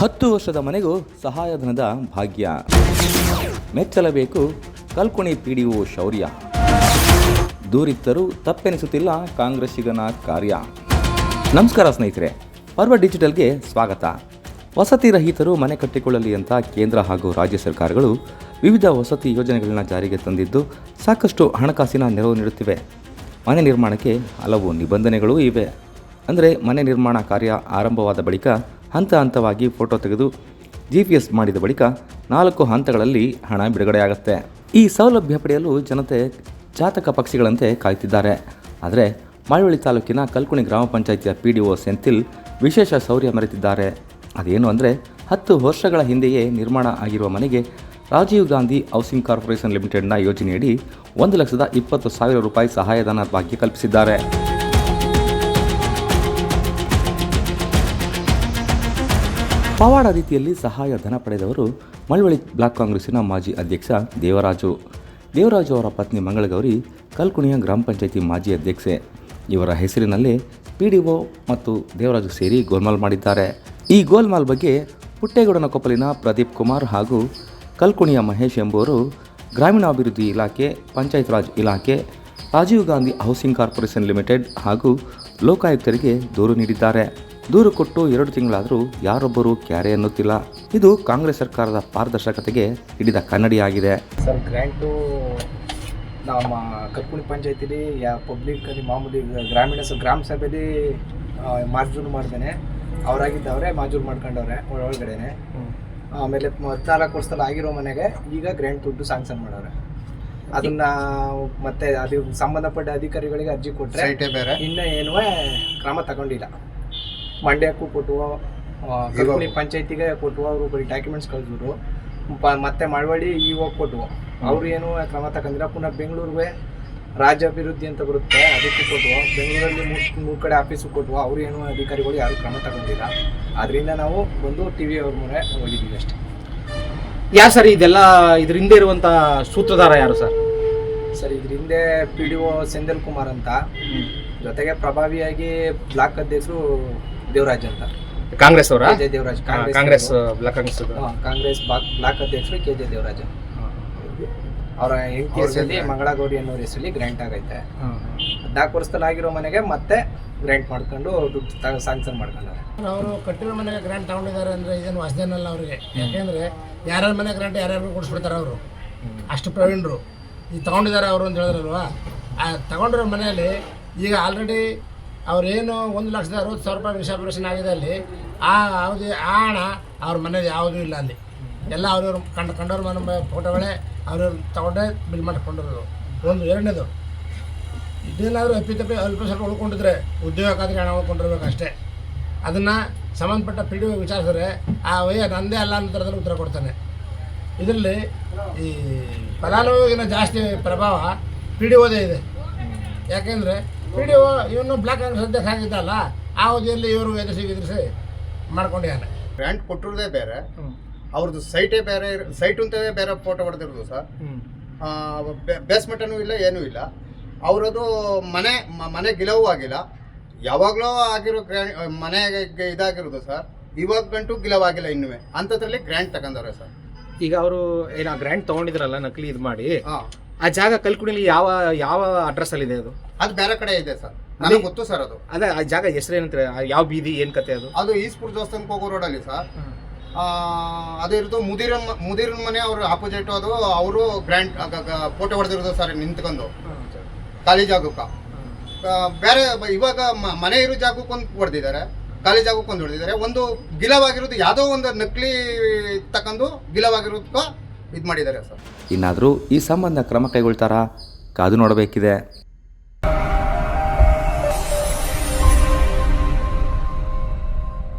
ಹತ್ತು ವರ್ಷದ ಮನೆಗೂ ಸಹಾಯಧನದ ಭಾಗ್ಯ. ಮೆಚ್ಚಲಬೇಕು, ಕಲ್ಕುಣಿ ಪಿಡಿಒ ಶೌರ್ಯ. ದೂರಿತ್ತರೂ ತಪ್ಪೆನಿಸುತ್ತಿಲ್ಲ ಕಾಂಗ್ರೆಸ್ಸಿಗನ ಕಾರ್ಯ. ನಮಸ್ಕಾರ ಸ್ನೇಹಿತರೆ, ಪರ್ವ ಡಿಜಿಟಲ್ಗೆ ಸ್ವಾಗತ. ವಸತಿ ರಹಿತರು ಮನೆ ಕಟ್ಟಿಕೊಳ್ಳಲಿ ಅಂತ ಕೇಂದ್ರ ಹಾಗೂ ರಾಜ್ಯ ಸರ್ಕಾರಗಳು ವಿವಿಧ ವಸತಿ ಯೋಜನೆಗಳನ್ನ ಜಾರಿಗೆ ತಂದಿದ್ದು ಸಾಕಷ್ಟು ಹಣಕಾಸಿನ ನೆರವು ನೀಡುತ್ತಿವೆ. ಮನೆ ನಿರ್ಮಾಣಕ್ಕೆ ಹಲವು ನಿಬಂಧನೆಗಳೂ ಇವೆ. ಅಂದರೆ ಮನೆ ನಿರ್ಮಾಣ ಕಾರ್ಯ ಆರಂಭವಾದ ಬಳಿಕ ಹಂತ ಹಂತವಾಗಿ ಫೋಟೋ ತೆಗೆದು ಜಿ ಪಿ ಎಸ್ ಮಾಡಿದ ಬಳಿಕ ನಾಲ್ಕು ಹಂತಗಳಲ್ಲಿ ಹಣ ಬಿಡುಗಡೆಯಾಗುತ್ತೆ. ಈ ಸೌಲಭ್ಯ ಪಡೆಯಲು ಜನತೆ ಜಾತಕ ಪಕ್ಷಿಗಳಂತೆ ಕಾಯ್ತಿದ್ದಾರೆ. ಆದರೆ ಮಳವಳ್ಳಿ ತಾಲೂಕಿನ ಕಲ್ಕುಣಿ ಗ್ರಾಮ ಪಂಚಾಯಿತಿಯ ಪಿ ಡಿ ಒ ಸೆಂಥಿಲ್ ವಿಶೇಷ ಶೌರ್ಯ ಮರೆತಿದ್ದಾರೆ ಅದೇನು ಅಂದರೆ ಹತ್ತು ವರ್ಷಗಳ ಹಿಂದೆಯೇ ನಿರ್ಮಾಣ ಆಗಿರುವ ಮನೆಗೆ ರಾಜೀವ್ ಗಾಂಧಿ ಹೌಸಿಂಗ್ ಕಾರ್ಪೊರೇಷನ್ ಲಿಮಿಟೆಡ್ನ ಯೋಜನೆಯಡಿ ಒಂದು ಲಕ್ಷದ ಇಪ್ಪತ್ತು ಸಾವಿರ ರೂಪಾಯಿ ಸಹಾಯಧನ ಭಾಗ್ಯ ಕಲ್ಪಿಸಿದ್ದಾರೆ. ಪವಾಡ ರೀತಿಯಲ್ಲಿ ಸಹಾಯ ಧನ ಪಡೆದವರು ಮಳವಳ್ಳಿ ಬ್ಲಾಕ್ ಕಾಂಗ್ರೆಸ್ಸಿನ ಮಾಜಿ ಅಧ್ಯಕ್ಷ ದೇವರಾಜು. ದೇವರಾಜು ಅವರ ಪತ್ನಿ ಮಂಗಳಗೌರಿ ಕಲ್ಕುಣಿಯ ಗ್ರಾಮ ಪಂಚಾಯಿತಿ ಮಾಜಿ ಅಧ್ಯಕ್ಷೆ. ಇವರ ಹೆಸರಿನಲ್ಲಿ ಪಿ ಡಿ ಒ ಮತ್ತು ದೇವರಾಜು ಸೇರಿ ಗೋಲ್ಮಾಲ್ ಮಾಡಿದ್ದಾರೆ. ಈ ಗೋಲ್ಮಾಲ್ ಬಗ್ಗೆ ಪುಟ್ಟೇಗೌಡನ ಕೊಪ್ಪಲಿನ ಪ್ರದೀಪ್ ಕುಮಾರ್ ಹಾಗೂ ಕಲ್ಕುಣಿಯ ಮಹೇಶ್ ಎಂಬುವರು ಗ್ರಾಮೀಣಾಭಿವೃದ್ಧಿ ಇಲಾಖೆ ಪಂಚಾಯತ್ ರಾಜ್ ಇಲಾಖೆ, Rajiv Gandhi housing corporation limited ಹಾಗೂ ಲೋಕಾಯುಕ್ತರಿಗೆ ದೂರು ನೀಡಿದ್ದಾರೆ. ದೂರು ಕೊಟ್ಟು ಎರಡು ತಿಂಗಳಾದರೂ ಯಾರೊಬ್ಬರು ಕ್ಯಾರೆ ಅನ್ನುತ್ತಿಲ್ಲ ಇದು ಕಾಂಗ್ರೆಸ್ ಸರ್ಕಾರದ ಪಾರದರ್ಶಕತೆಗೆ ಹಿಡಿದ ಕನ್ನಡಿಯಾಗಿದೆ. ಸರ್ ಗ್ರ್ಯಾಂಟು ನಮ್ಮ ಕರ್ಕುಣಿ ಪಂಚಾಯತಿಲಿ ಯಾ ಪಬ್ಲಿಕ್ ಅಲ್ಲಿ ಮಾಮೂಲಿ ಗ್ರಾಮೀಣ ಸ ಗ್ರಾಮ ಸಭೆಯಲ್ಲಿ ಮಾಜೂರು ಮಾಡ್ದೇನೆ. ಅವರಾಗಿದ್ದವ್ರೆ ಮಾಜೂರು ಮಾಡ್ಕೊಂಡವ್ರೆ ಒಳ- ಒಳಗಡೆನೆ. ಆಮೇಲೆ ಹದಿನಾಲ್ಕು ವರ್ಷದಲ್ಲಿ ಆಗಿರೋ ಮನೆಗೆ ಈಗ ಗ್ರ್ಯಾಂಟ್ ದುಡ್ಡು ಸ್ಯಾಂಕ್ಷನ್ ಮಾಡವ್ರೆ. ಅದನ್ನ ಮತ್ತೆ ಅದು ಸಂಬಂಧಪಟ್ಟ ಅಧಿಕಾರಿಗಳಿಗೆ ಅರ್ಜಿ ಕೊಟ್ಟರೆ ಇನ್ನೂ ಬೇರೆ. ಇನ್ನ ಏನೂ ಕ್ರಮ ತಗೊಂಡಿಲ್ಲ. ಮಂಡ್ಯಕ್ಕೂ ಕೊಟ್ಟುವ ಕಲ್ಪನಿ ಪಂಚಾಯತಿಗೆ ಕೊಟ್ಟು ಅವರು ಬರೀ ಡಾಕ್ಯುಮೆಂಟ್ಸ್ ಕಳಿಸಿದ್ರು. ಪ- ಮತ್ತೆ ಮಳವಳ್ಳಿ ಇವಾಗ ಕೊಟ್ಟುವ. ಅವ್ರು ಏನು ಕ್ರಮ ತಗೊಂಡಿಲ್ಲ. ಪುನಃ ಬೆಂಗಳೂರಿಗೆ ರಾಜ್ಯ ಅಭಿವೃದ್ಧಿ ಅಂತ ಬರುತ್ತೆ ಅದಕ್ಕೆ ಕೊಟ್ಟುವ. ಬೆಂಗಳೂರಲ್ಲಿ ಮೂರು ಮೂರು ಕಡೆ ಆಫೀಸು ಕೊಟ್ಟುವ. ಅವರು ಏನು ಅಧಿಕಾರಿಗಳು ಯಾರು ಕ್ರಮ ತಗೊಂಡಿಲ್ಲ. ಅದರಿಂದ ನಾವು ಬಂದು ಟಿ ವಿ ಅವ್ರ ಮನೆ ಹೋಗಿದ್ದೀವಿ ಅಷ್ಟೇ. ಯಾ ಸರ್ ಇದೆಲ್ಲ ಇದ್ರ ಹಿಂದೆ ಇರುವಂತ ಸೂತ್ರಧಾರ ಯಾರು ಸರ್? ಸರ್ ಇದ್ರ ಹಿಂದೆ P D O Senthil Kumar ಅಂತ ಜೊತೆಗೆ ಪ್ರಭಾವಿಯಾಗಿ ಬ್ಲಾಕ್ ಅಧ್ಯಕ್ಷರು ದೇವರಾಜ್ ಅಂತ. ಕಾಂಗ್ರೆಸ್ ಅವರ? K J Devaraj Congress block Congress ಹಾ, ಕಾಂಗ್ರೆಸ್ ಬ್ಲಾಕ್ ಬ್ಲಾಕ್ ಅಧ್ಯಕ್ಷರು ಕೆ ಜೆ ದೇವರಾಜ್ ಅವರ ಹೆಂಡತಿ ಹೆಸರಲ್ಲಿ ಮಂಗಳಗೌರಿ ಅನ್ನೋ ಹೆಸರಲ್ಲಿ ಗ್ರ್ಯಾಂಟ್ ಆಗೈತೆ. ಹದಿನಾಲ್ಕು ವರ್ಷದಲ್ಲಿ ಆಗಿರೋ ಮನೆಗೆ ಮತ್ತೆ ಗ್ರ್ಯಾಂಟ್ ಮಾಡ್ಕೊಂಡು ದುಡ್ಡು ಸ್ಯಾಂಕ್ಷನ್ ಮಾಡ್ಕೊಂಡಾರೆ ಅವರು ಕಟ್ಟಿರೋ ಮನೆಗೆ ಗ್ರ್ಯಾಂಟ್ ತಗೊಂಡಿದ್ದಾರೆ ಅಂದ್ರೆ ಇದೇನು ಹೊಸದೇನಲ್ಲ ಅವರಿಗೆ. ಯಾಕೆಂದ್ರೆ ಯಾರ್ಯಾರ ಮನೆ ಗ್ರ್ಯಾಂಟ್ ಯಾರ್ಯಾರು ಕೊಡಿಸ್ಬಿಡ್ತಾರೆ ಅವರು. ಅಷ್ಟು ಪ್ರವೀಣರು. ಈಗ ತಗೊಂಡಿದ್ದಾರೆ ಅವರು ಅಂತ ಹೇಳಿದ್ರಲ್ವಾ? ಆ ತಗೊಂಡಿರೋ ಮನೆಯಲ್ಲಿ ಈಗ ಆಲ್ರೆಡಿ ಅವ್ರೇನು ಒಂದು ಲಕ್ಷದ ಅರವತ್ತು ಸಾವಿರ ರೂಪಾಯಿ ರಿಸರ್ವೇಷನ್ ಆಗಿದೆ ಅಲ್ಲಿ, ಆ ಯಾವುದೇ ಆ ಹಣ ಅವ್ರ ಮನೇದು ಯಾವುದೂ ಇಲ್ಲ ಅಲ್ಲಿ. ಎಲ್ಲ ಅವ್ರವ್ರು ಕಂಡು, ಕಂಡವ್ರ ಮನೆ ಫೋಟೋಗಳೇ ಅವ್ರವ್ರು ತಗೊಂಡೇ ಬಿಲ್ ಮಾಡಿಕೊಂಡಿರೋದು. ಒಂದು ಎರಡನೇದು. ಇದೇನಾದರೂ ಅಪ್ಪಿತಪ್ಪಿ ಅಲ್ಪ ಸ್ವಲ್ಪ ಉಳ್ಕೊಂಡಿದ್ರೆ ಉದ್ಯೋಗಕ್ಕಾದ್ರೆ ಹಣ ಉಳ್ಕೊಂಡಿರ್ಬೇಕು ಅಷ್ಟೇ. ಅದನ್ನು ಸಂಬಂಧಪಟ್ಟ ಪಿ ಡಿ ವಿಚಾರಿಸಿದ್ರೆ ಆ ವಯ್ಯ ನಂದೇ ಅಲ್ಲ ಅನ್ನೋ ಥರದಲ್ಲಿ ಉತ್ತರ ಕೊಡ್ತಾನೆ. ಇದರಲ್ಲಿ ಈ ಫಲಾನುಭವಿಗಿನ ಜಾಸ್ತಿ ಪ್ರಭಾವ ಪಿ ಡಿ ಓದೇ ಇದೆ. ಯಾಕೆಂದರೆ ಪಿ ಡಿ ಒ ಇವನು ಬ್ಲಾಕ್ ಆ್ಯಂಡ್ ಸದ್ಯಕ್ಕೆ ಆಗಿದ್ದಲ್ಲ ಆ ಅವಧಿಯಲ್ಲಿ ಇವರು ಎದುರಿಸಿ ಎದುರಿಸಿ ಮಾಡ್ಕೊಂಡಿದ್ದಾರೆ ಬ್ರ್ಯಾಂಡ್ ಕೊಟ್ಟಿರೋದೇ ಬೇರೆ. ಅವ್ರದ್ದು ಸೈಟೇ ಬೇರೆ ಸೈಟ್ ಅಂತವೇ ಬೇರೆ ಫೋಟೋ ಹೊಡೆದಿರೋದು ಸರ್. ಬೇಸ್ಮೆಂಟನೂ ಇಲ್ಲ ಏನೂ ಇಲ್ಲ. ಅವರದು ಮನೆ ಮನೆ ಗಿಲವು ಆಗಿಲ್ಲ. ಯಾವಾಗಲೂ ಆಗಿರೋ ಗ್ರ್ಯಾಂಡ್ ಮನೆಗೆ ಇದಾಗಿರೋದು ಸರ್. ಇವಾಗ ಗಂಟು ಗಿಲವಾಗಿಲ್ಲ ಇನ್ನೂ ಅಂಥದ್ರಲ್ಲಿ ಗ್ರ್ಯಾಂಡ್ ತಗೊಂಡವ್ರೆ ಸರ್. ಈಗ ಅವರು ಏನ ಗ್ರ್ಯಾಂಡ್ ತೊಗೊಂಡಿದ್ರಲ್ಲ ನಕಲಿ ಇದು ಮಾಡಿ. ಹಾಂ. ಆ ಜಾಗ ಕಲ್ಕುಣಿಲಿ ಯಾವ ಯಾವ ಅಡ್ರೆಸ್ ಅಲ್ಲಿ ಇದೆ ಅದು? ಅದು ಬೇರೆ ಕಡೆ ಇದೆ ಸರ್. ನನಗೆ ಗೊತ್ತು ಸರ್ ಅದು. ಅದೇ ಆ ಜಾಗ ಹೆಸರು ಏನಂತಾರೆ ಆ ಯಾವ ಬೀದಿ ಏನ್ ಕತೆ ಅದು? ಅದು ಈಸ್ಪುರ್ ದೇವಸ್ಥಾನಕ್ಕೆ ಹೋಗೋ ರೋಡಲ್ಲಿ ಸರ್. ಅದೇ ಅದು ಇರೋದು ಮುದಿರ ಮುದಿರ ಮನೆ ಅವ್ರ ಆಪೋಸಿಟ್ ಅದು ಅವರು ಗ್ರ್ಯಾಂಡ್ ಫೋಟೋ ಹೊಡೆದಿರೋದು ಸರ್ ನಿಂತ್ಕೊಂಡು. ಖಾಲಿ ಜಾಗಕ್ಕೆ. ಆ, ಬೇರೆ ಬ- ಇವಾಗ ಮ- ಮನೆ ಇರೋ ಜಾಗಕ್ಕೆ ಒಂದು ಹೊಡೆದಿದ್ದಾರೆ. ಖಾಲಿ ಜಾಗಕ್ಕೆ ಒಂದು ಹೊಡೆದಿದ್ದಾರೆ. ಒಂದು ಗಿಲವಾಗಿರೋದು ಯಾವುದೋ ಒಂದು ನಕಲಿ ತಕೊಂಡು ಗಿಲವಾಗಿರೋದಕ್ಕೆ ಇದು ಮಾಡಿದ್ದಾರೆ ಸರ್. ಇನ್ನಾದರೂ ಈ ಸಂಬಂಧ ಕ್ರಮ ಕೈಗೊಳ್ತಾರಾ? ಕಾದು ನೋಡಬೇಕಿದೆ.